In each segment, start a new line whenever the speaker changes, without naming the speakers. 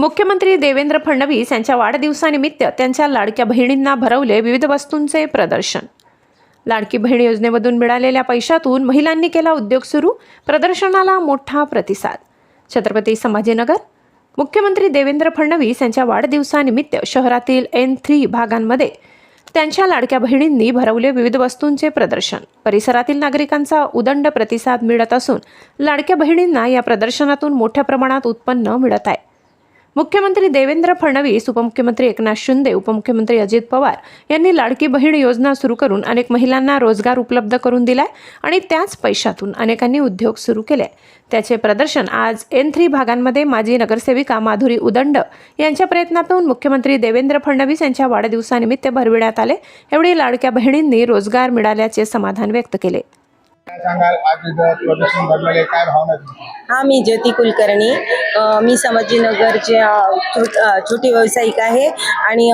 मुख्यमंत्री देवेंद्र फडणवीस यांच्या वाढदिवसानिमित्त त्यांच्या लाडक्या बहिणींना भरवले विविध वस्तूंचे प्रदर्शन. लाडकी बहीण योजनेमधून मिळालेल्या पैशातून महिलांनी केला उद्योग सुरू प्रदर्शनाला मोठा प्रतिसाद. छत्रपती संभाजीनगर मुख्यमंत्री देवेंद्र फडणवीस यांच्या वाढदिवसानिमित्त शहरातील एन थ्री भागांमध्ये त्यांच्या लाडक्या बहिणींनी भरवले विविध वस्तूंचे प्रदर्शन. परिसरातील नागरिकांचा उदंड प्रतिसाद मिळत असून लाडक्या बहिणींना या प्रदर्शनातून मोठ्या प्रमाणात उत्पन्न मिळत आहे. मुख्यमंत्री देवेंद्र फडणवीस उपमुख्यमंत्री एकनाथ शिंदे उपमुख्यमंत्री अजित पवार यांनी लाडकी बहीण योजना सुरू करून अनेक महिलांना रोजगार उपलब्ध करून दिलाय आणि त्याच पैशातून अनेकांनी उद्योग सुरू केले त्याचे प्रदर्शन आज एन थ्री भागांमध्ये माजी नगरसेविका माधुरी उदंड यांच्या प्रयत्नातून मुख्यमंत्री देवेंद्र फडणवीस यांच्या वाढदिवसानिमित्त भरविण्यात आले. एवढी लाडक्या बहिणींनी रोजगार मिळाल्याचे समाधान व्यक्त केले.
सांगाल? आज प्रदर्शन भरलेले काय भावना
हा मी ज्योती कुलकर्णी. मी संभाजीनगरचे अ, छोटी व्यावसायिक आहे. आणि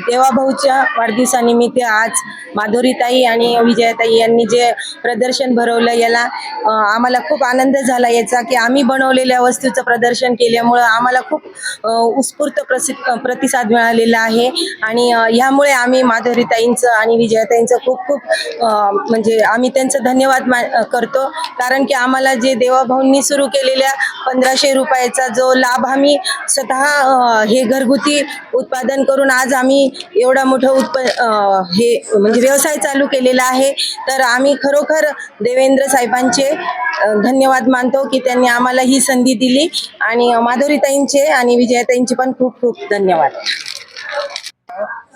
देवाभाऊच्या वाढदिवसानिमित्त आज माधुरीताई आणि विजयाताई यांनी जे प्रदर्शन भरवलं याला आम्हाला खूप आनंद झाला याचा की आम्ही बनवलेल्या वस्तूचं प्रदर्शन केल्यामुळं आम्हाला खूप उत्स्फूर्त प्रसि प्रतिसाद मिळालेला आहे. आणि ह्यामुळे आम्ही माधुरीताईंचं आणि विजयाताईंचं खूप खूप म्हणजे आम्ही त्यांचं धन्यवाद धन्यवाद करतो. कारण की आम्हाला जे देवाभाऊंनी सुरू केलेल्या पंधराशे रुपयाचा जो लाभ आम्ही स्वतः हे घरगुती उत्पादन करून आज आम्ही एवढा मोठं उत्प हे म्हणजे व्यवसाय चालू केलेला आहे. तर आम्ही खरोखर देवेंद्र साहेबांचे धन्यवाद मानतो की त्यांनी आम्हाला ही संधी दिली. आणि माधुरीताईंचे आणि विजयाताईंचे पण खूप खूप धन्यवाद.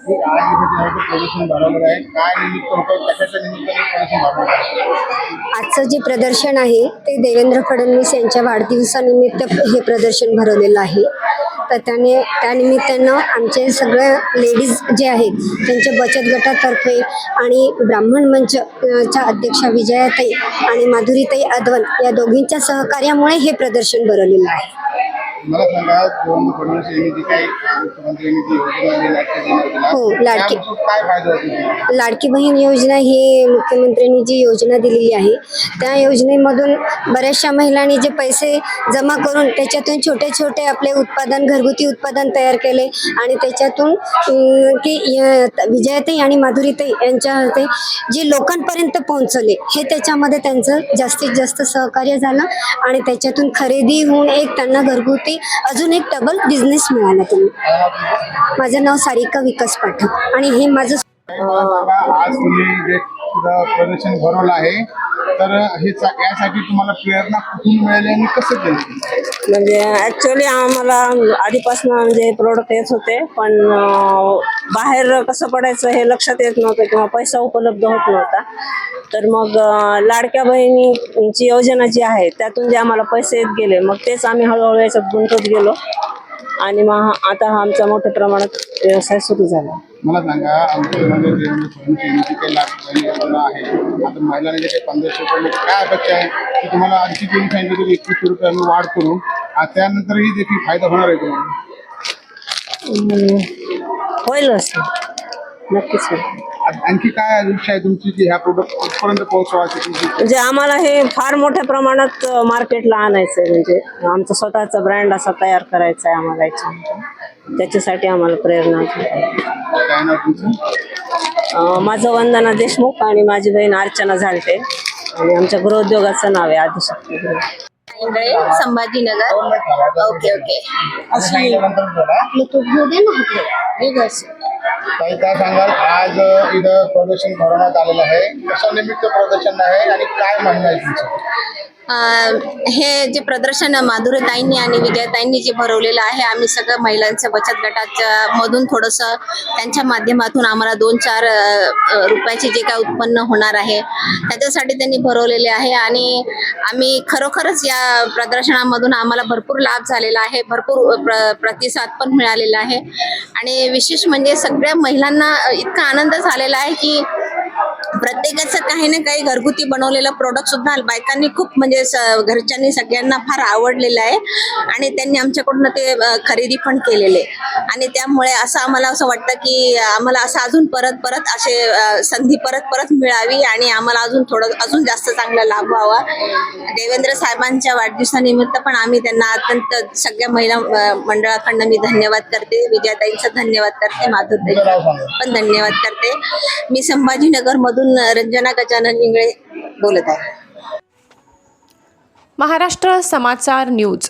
की आज जे प्रदर्शन भरवलं आहे. काय निमित्त होतं? कशाच्या निमित्ताने प्रदर्शन भरवलं आहे?
आजचं जे प्रदर्शन आहे ते देवेंद्र फडणवीस यांच्या वाढदिवसानिमित्त हे प्रदर्शन भरवलेलं आहे. तर त्याने त्यानिमित्तानं आमचे सगळे लेडीज जे आहेत त्यांच्या बचत गटातर्फे आणि ब्राह्मण मंच च्या अध्यक्षा विजयाताई आणि माधुरीताई अद्वन या दोघींच्या सहकार्यामुळे हे प्रदर्शन भरवलेलं आहे.
मला सांगा देवेंद्र फडणवीस यांनी जी काही मुख्यमंत्र्यांनी जी योजना दिली लाडकी बहीण योजना
हो, लाडकी.
त्यापासून काय फायदा होतो
लाडकी बहीण योजना ही मुख्यमंत्र्यांनी जी योजना दिलेली आहे त्या योजनेमधून बऱ्याचशा महिलांनी जे पैसे जमा करून त्याच्यातून छोटे छोटे आपले उत्पादन घरगुती उत्पादन तयार केले आणि त्याच्यातून अं, की य- विजयाताई आणि माधुरीताई यांच्या हस्ते जे लोकांपर्यंत पोहोचले हे त्याच्यामध्ये त्यांचं जास्तीत जास्त सहकार्य झालं आणि त्याच्यातून खरेदी होऊन एक त्यांना घरगुती अजून एक डबल बिझनेस मिळाला त्यांना माझं नाव सारिका विकास पाठक आणि हे माझं
आज तुम्ही जे प्रदर्शन भरवलं आहे तर हे यासाठी तुम्हाला प्रेरणा कुठून मिळाली आणि कसं केलं?
म्हणजे ॲक्च्युली आम्हाला आधीपासून म्हणजे प्रोडक्ट येत होते पण बाहेर कसं पडायचं हे लक्षात येत नव्हतं किंवा पैसा उपलब्ध होत नव्हता. तर मग लाडक्या बहिणीची योजना जी आहे त्यातून जे आम्हाला पैसे येत गेले मग तेच आम्ही हळूहळू याच्यात गुंतवत गेलो. आणि मग हा- आता हा आमचा मोठ्या प्रमाणात व्यवसाय सुरू झाला.
मला सांगा मुख्यमंत्री देवेंद्र फडणवीस यांनी जी काही लाडकी बहीण योजना आहे आता महिलांना जे काही पंधराशे रुपये मिळतात, काय अपेक्षा आहे की तुम्हाला आणखी तुम्ही सांगितलं की एकवीसशे रुपये आम्ही वाढ करू त्यानंतरही देखील फायदा होणार आहे तुम्हाला
होईलच नक्कीच होईल.
आणखी काय इच्छा आहे तुमची की ह्या प्रोडक्ट कुठपर्यंत पोहोचवायची तुमची?
म्हणजे आम्हाला हे फार मोठ्या प्रमाणात मार्केटला आणायचं आहे म्हणजे आमचा स्वतःचा ब्रँड असा तयार करायचा आहे आम्हाला याच्यामध्ये. त्याच्यासाठी आम्हाला प्रेरणा आहे.
काय नाव तुमचं?
अ, माझं वंदना देशमुख आणि माझी बहीण अर्चना झालटे आणि आमच्या गृहोद्योगाचं नाव आहे आदिशक्ती गृह.
संभाजीनगर. Okay okay.
असं सांगितल्यानंतर बोला. काही काय सांगाल आज इथं प्रदर्शन भरवण्यात आलेलं आहे. कशा निमित्त प्रदर्शन आहे आणि काय म्हणणं आहे तुमचं?
हे जे प्रदर्शन माधुरीताईंनी आणि विजयताईंनी जे भरवलेलं आहे आम्ही सगळं महिलांच्या बचत गटाच्या मधून थोडंसं त्यांच्या माध्यमातून आम्हाला दोन चार रुपयाचे जे काय उत्पन्न होणार आहे त्याच्यासाठी त्यांनी भरवलेले आहे. आणि आम्ही खरोखरच या प्रदर्शनामधून आम्हाला भरपूर लाभ झालेला आहे भरपूर प्र प्रतिसाद पण मिळालेला आहे. आणि विशेष म्हणजे सगळ्या महिलांना इतका आनंद झालेला आहे की प्रत्येकाचं काही ना काही घरगुती बनवलेलं प्रोडक्ट सुद्धा बायकांनी खूप म्हणजे घरच्यांनी सगळ्यांना फार आवडलेलं आहे. आणि त्यांनी आमच्याकडून ते खरेदी पण केलेले. आणि त्यामुळे असं आम्हाला असं वाटतं की आम्हाला असं अजून परत परत असे संधी परत परत मिळावी आणि आम्हाला अजून थोडं अजून जास्त चांगला लाभ व्हावा. देवेंद्र साहेबांच्या वाढदिवसानिमित्त पण आम्ही त्यांना अत्यंत सगळ्या महिला मंडळाकडनं मी धन्यवाद करते. विजयाताईंचा धन्यवाद करते. माधुरताईंचा पण धन्यवाद करते. मी संभाजीनगर मधून रंजना गजानन इंगळे बोलत आहे.
महाराष्ट्र समाचार न्यूज.